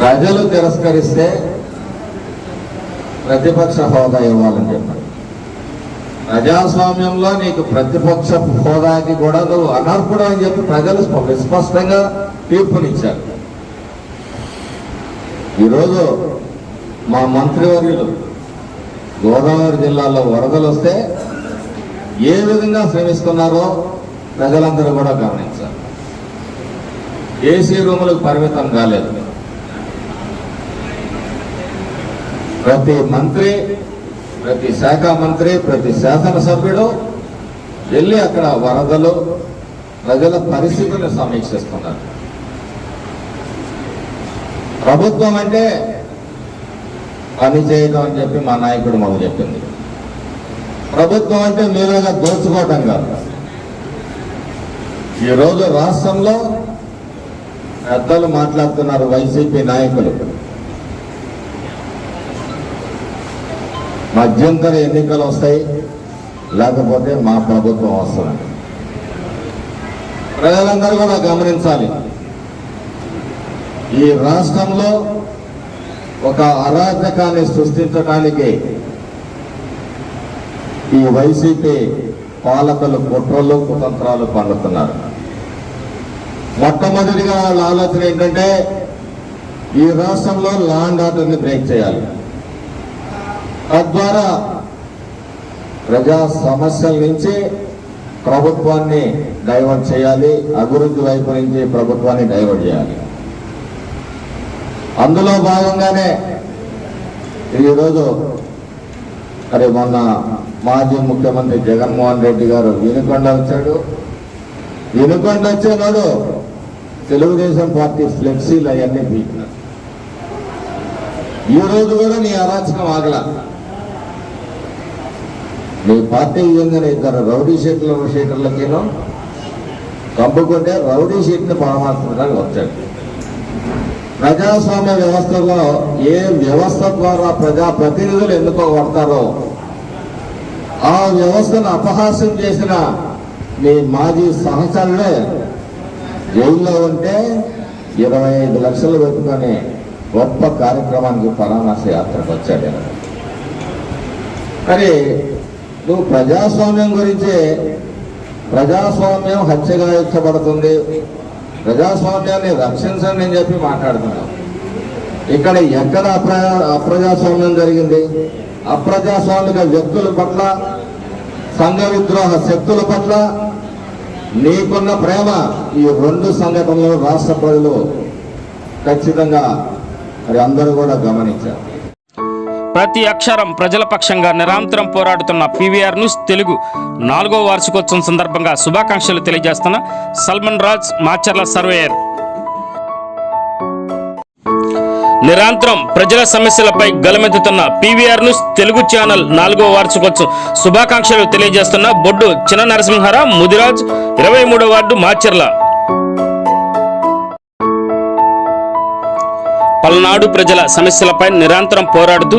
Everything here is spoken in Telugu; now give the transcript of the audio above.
ప్రజలు తిరస్కరిస్తే ప్రతిపక్ష హోదా ఇవ్వాలని చెప్పారు. ప్రజాస్వామ్యంలో నీకు ప్రతిపక్ష హోదాకి కూడా నువ్వు అనర్హుడు అని చెప్పి ప్రజలు స్ప- స్పష్టంగా తీర్పునిచ్చారు. ఈరోజు మా మంత్రివర్యులు గోదావరి జిల్లాలో వరదలు వస్తే ఏ విధంగా శ్రమిస్తున్నారో ప్రజలందరూ కూడా గమనించారు ఏసీ రూములకు పరిమితం కాలేదు. ప్రతి మంత్రి ప్రతి శాఖ మంత్రి ప్రతి శాసనసభ్యుడు వెళ్ళి అక్కడ వరదలు ప్రజల పరిస్థితులను సమీక్షిస్తున్నారు. ప్రభుత్వం అంటే పని చేయడం అని చెప్పి మా నాయకుడు మాకు చెప్పింది. ప్రభుత్వం అంటే మీరుగా దోచుకోవటం కాదు. ఈరోజు రాష్ట్రంలో పెద్దలు మాట్లాడుతున్నారు వైసీపీ నాయకులు. మధ్యంతర ఎన్నికలు వస్తాయి లేకపోతే మా ప్రభుత్వం వస్తుంది. ప్రజలందరూ కూడా గమనించాలి. ఈ రాష్ట్రంలో ఒక అరాజకాన్ని సృష్టించడానికి ఈ వైసీపీ పాలకులు కుట్రలు కుతంత్రాలు పండుతున్నారు. మొట్టమొదటిగా వాళ్ళ ఆలోచన ఏంటంటే ఈ రాష్ట్రంలో లాండ్ ఆర్డర్ని బ్రేక్ చేయాలి. తద్వారా ప్రజా సమస్యల నుంచి ప్రభుత్వాన్ని డైవర్ట్ చేయాలి అభివృద్ధి వైపు నుంచి ప్రభుత్వాన్ని డైవర్ట్ చేయాలి. అందులో భాగంగానే ఈరోజు మరి మొన్న మాజీ ముఖ్యమంత్రి జగన్మోహన్ రెడ్డి గారు వినుకొండ వచ్చాడు. వినుకొండ వచ్చేనాడు తెలుగుదేశం పార్టీ ఫ్లెక్సీలు అవన్నీ పీకినారు. ఈ రోజు కూడా నీ అరాచకం ఆగల. నీ పార్టీ చెందిన ఇద్దరు రౌడీ షీట్ల షీటర్లకేనో కంపుకుంటే రౌడీ షీట్ని పరామర్శించడానికి వచ్చాడు ప్రజాస్వామ్య వ్యవస్థలో ఏ వ్యవస్థ ద్వారా ప్రజా ప్రతినిధులు ఎన్నుకోబడతారో ఆ వ్యవస్థను అపహాస్యం చేసిన మీ మాజీ సహచరులే జైల్లో ఉంటే ఇరవై ఐదు లక్షలు పెట్టుకొని గొప్ప కార్యక్రమానికి పరామర్శ యాత్రకు వచ్చాడు మరి నువ్వు ప్రజాస్వామ్యం గురించే ప్రజాస్వామ్యం హత్యగా ఎత్తబడుతుంది. ప్రజాస్వామ్యాన్ని రక్షించండి అని చెప్పి మాట్లాడుతున్నావు ఇక్కడ ఎక్కడ అప్ర అప్రజాస్వామ్యం జరిగింది? అప్రజాస్వామిక వ్యక్తుల పట్ల సంఘ విద్రోహ శక్తుల పట్ల నీకున్న ప్రేమ ఈ రెండు సంఘటనలు రాష్ట్ర ప్రజలు ఖచ్చితంగా మరి అందరూ కూడా గమనించారు ప్రతి అక్షరం ప్రజల పక్షంగా నిరంతరం పోరాడుతున్న పీవీఆర్ న్యూస్ తెలుగు నాలుగో వార్షికోత్సవం సందర్భంగా శుభాకాంక్షలు తెలియజేస్తున్న సల్మన్ రాజ్ మాచర్ల సర్వేయర్. నిరంతరం ప్రజల సమస్యలపై గలమెత్తుతున్న పీవీఆర్ న్యూస్ తెలుగు ఛానల్ నాలుగో వార్షికోత్సవం శుభాకాంక్షలు తెలియజేస్తున్న బొడ్డు చిన్న నరసింహారావు ముదిరాజ్ ఇరవై మూడో వార్డు మాచర్ల. పల్నాడు ప్రజల సమస్యలపై నిరంతరం పోరాడుతూ